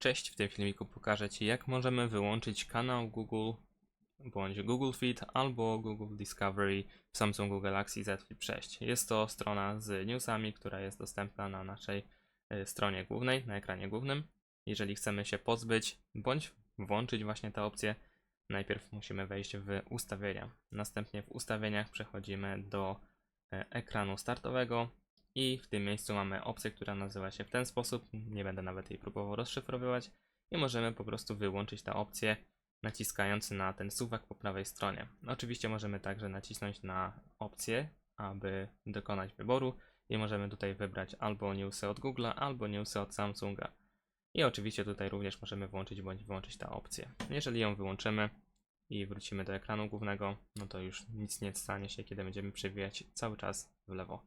Cześć, w tym filmiku pokażę Ci jak możemy wyłączyć kanał Google bądź Google Feed albo Google Discovery w Samsungu Galaxy Z Flip 6. Jest to strona z newsami, która jest dostępna na naszej e, stronie głównej, na ekranie głównym. Jeżeli chcemy się pozbyć bądź włączyć właśnie tę opcję, najpierw musimy wejść w ustawienia. Następnie w ustawieniach przechodzimy do e, ekranu startowego i w tym miejscu mamy opcję, która nazywa się w ten sposób. Nie będę nawet jej próbował rozszyfrowywać. I możemy po prostu wyłączyć tę opcję, naciskając na ten suwak po prawej stronie. Oczywiście możemy także nacisnąć na opcję, aby dokonać wyboru. I możemy tutaj wybrać albo newsy od Google'a, albo newsy od Samsunga. I oczywiście tutaj również możemy włączyć bądź wyłączyć tę opcję. Jeżeli ją wyłączymy i wrócimy do ekranu głównego, no to już nic nie stanie się, kiedy będziemy przewijać cały czas w lewo.